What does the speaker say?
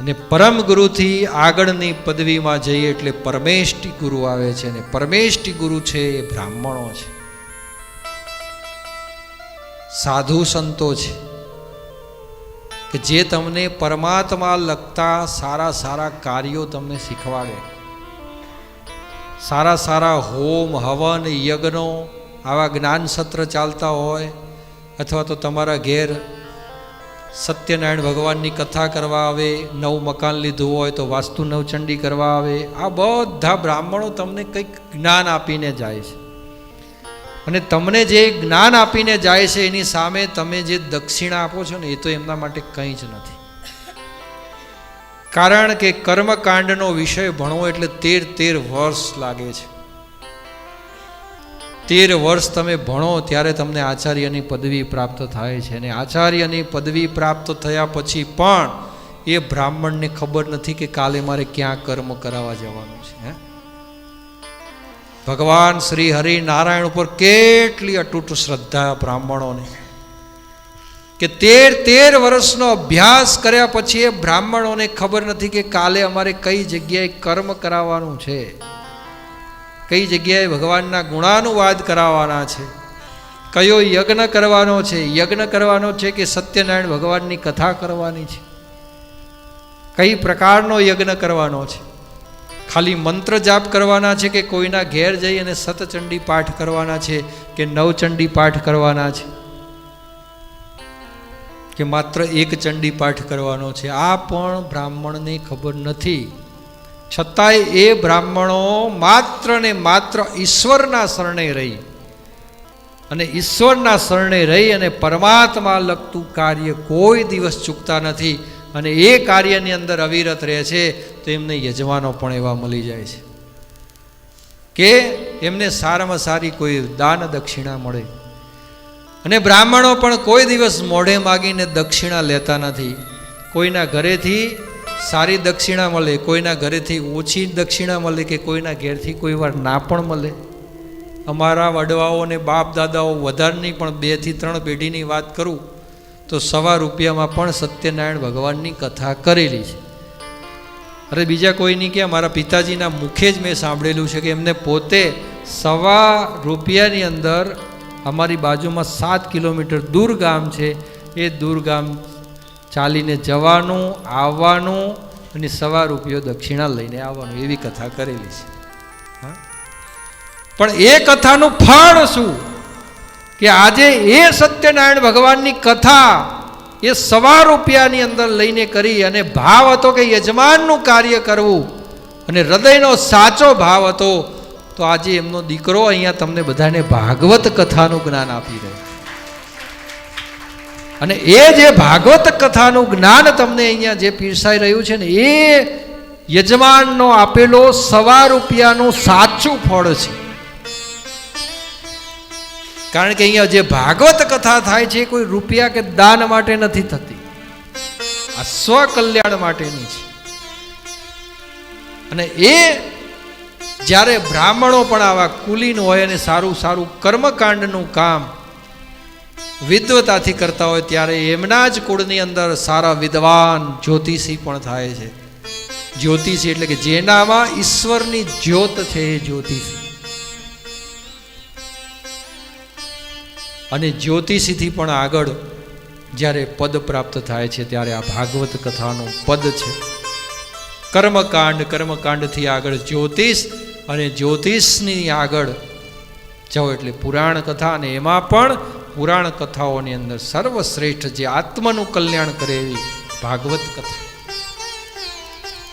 અને પરમ ગુરુથી આગળની પદવીમાં જઈએ એટલે પરમેષ્ઠી ગુરુ આવે છે અને પરમેષ્ઠી ગુરુ છે એ બ્રાહ્મણો છે. સાધુ સંતો છે કે જે તમને પરમાત્મા લગતા સારા સારા કાર્યો તમને શીખવાડે. સારા સારા હોમ, હવન, યજ્ઞો, આવા જ્ઞાન સત્ર ચાલતા હોય અથવા તો તમારા ઘેર સત્યનારાયણ ભગવાનની કથા કરવા આવે, નવું મકાન લીધું હોય તો વાસ્તુ નવચંડી કરવા આવે, આ બધા બ્રાહ્મણો તમને કંઈક જ્ઞાન આપીને જાય છે. અને તમને જે જ્ઞાન આપીને જાય છે, એની સામે તમે જે દક્ષિણા આપો છો ને, એ તો એમના માટે કંઈ જ નથી. કારણ કે કર્મકાંડનો વિષય ભણવો એટલે તેર તેર વર્ષ લાગે છે. તેર વર્ષ તમે ભણો ત્યારે તમને આચાર્યની પદવી પ્રાપ્ત થાય છે. અને આચાર્યની પદવી પ્રાપ્ત થયા પછી પણ એ બ્રાહ્મણને ખબર નથી કે કાલે મારે ક્યાં કર્મ કરાવવા જવાનું છે ભગવાન શ્રી હરિ નારાયણ ઉપર કેટલી અતૂટ શ્રદ્ધા બ્રાહ્મણોને. કે તેર તેર વર્ષનો અભ્યાસ કર્યા પછી એ બ્રાહ્મણોને ખબર નથી કે કાલે અમારે કઈ જગ્યાએ કર્મ કરાવવાનું છે. કઈ જગ્યાએ ભગવાનના ગુણાનુવાદ કરાવવાના છે? કયો યજ્ઞ કરવાનો છે? યજ્ઞ કરવાનો છે કે સત્યનારાયણ ભગવાનની કથા કરવાની છે? કઈ પ્રકારનો યજ્ઞ કરવાનો છે? ખાલી મંત્ર જાપ કરવાના છે કે કોઈના ઘેર જઈ અને સતચંડી પાઠ કરવાના છે કે નવચંડી પાઠ કરવાના છે? કે માત્ર એક ચંડી પાઠ કરવાનો છે? આ પણ બ્રાહ્મણને ખબર નથી. છતાંય એ બ્રાહ્મણો માત્ર ને માત્ર ઈશ્વરના શરણે રહી. અને ઈશ્વરના શરણે રહી અને પરમાત્મા લગતું કાર્ય કોઈ દિવસ ચૂકતા નથી અને એ કાર્યની અંદર અવિરત રહે છે, તો એમને યજમાનો પણ એવા મળી જાય છે. કે એમને સારામાં સારી કોઈ દાન દક્ષિણા મળે. અને બ્રાહ્મણો પણ કોઈ દિવસ મોઢે માગીને દક્ષિણા લેતા નથી. કોઈના ઘરેથી સારી દક્ષિણા મળે, કોઈના ઘરેથી ઓછી દક્ષિણા મળે કે કોઈના ઘેરથી કોઈ વાર ના પણ મળે. અમારા વડવાઓ અને બાપ દાદાઓ વધારની પણ બેથી ત્રણ પેઢીની વાત કરું, તો સવા રૂપિયામાં પણ સત્યનારાયણ ભગવાનની કથા કરેલી છે. અરે બીજા કોઈની કે મારા પિતાજીના મુખે જ મેં સાંભળેલું છે કે એમને પોતે સવા રૂપિયાની અંદર અમારી બાજુમાં સાત કિલોમીટર દૂર ગામ છે. એ દૂર ગામ ચાલીને જવાનું, આવવાનું અને સવા રૂપિયો દક્ષિણા લઈને આવવાનું એવી કથા કરેલી છે. પણ એ કથાનું ફળ શું? કે આજે એ સત્યનારાયણ ભગવાનની કથા એ સવા રૂપિયાની અંદર લઈને કરી અને ભાવ હતો કે યજમાનનું કાર્ય કરવું અને હૃદયનો સાચો ભાવ હતો, તો આજે એમનો દીકરો અહીંયા તમને બધાને ભાગવત કથાનું જ્ઞાન આપી રહ્યો અને એ જે ભાગવત કથાનું જ્ઞાન તમને અહીંયા જે પીરસાઈ રહ્યું છે ને, એ યજમાનનો આપેલો સવા રૂપિયાનું સાચું ફળ છે. કારણ કે અહીંયા જે ભાગવત કથા થાય છે કોઈ રૂપિયા કે દાન માટે નથી થતી. આ સ્વકલ્યાણ માટેની છે. અને એ જ્યારે બ્રાહ્મણો પણ આવા કુલીન હોય અને સારું સારું કર્મકાંડનું કામ વિદ્વતાથી કરતા હોય ત્યારે એમના જ કુળની અંદર સારા વિદ્વાન જ્યોતિષી પણ થાય છે. જ્યોતિષી એટલે કે જેનામાં ઈશ્વરની જ્યોત છે એ જ્યોતિષી. અને જ્યોતિષીથી પણ આગળ જ્યારે પદ પ્રાપ્ત થાય છે ત્યારે આ ભાગવત કથાનું પદ છે. કર્મકાંડ, કર્મકાંડથી આગળ જ્યોતિષ અને જ્યોતિષની આગળ જાઓ એટલે પુરાણ કથા અને એમાં પણ પુરાણ કથાઓની અંદર સર્વશ્રેષ્ઠ જે આત્માનું કલ્યાણ કરે એવી ભાગવત કથા.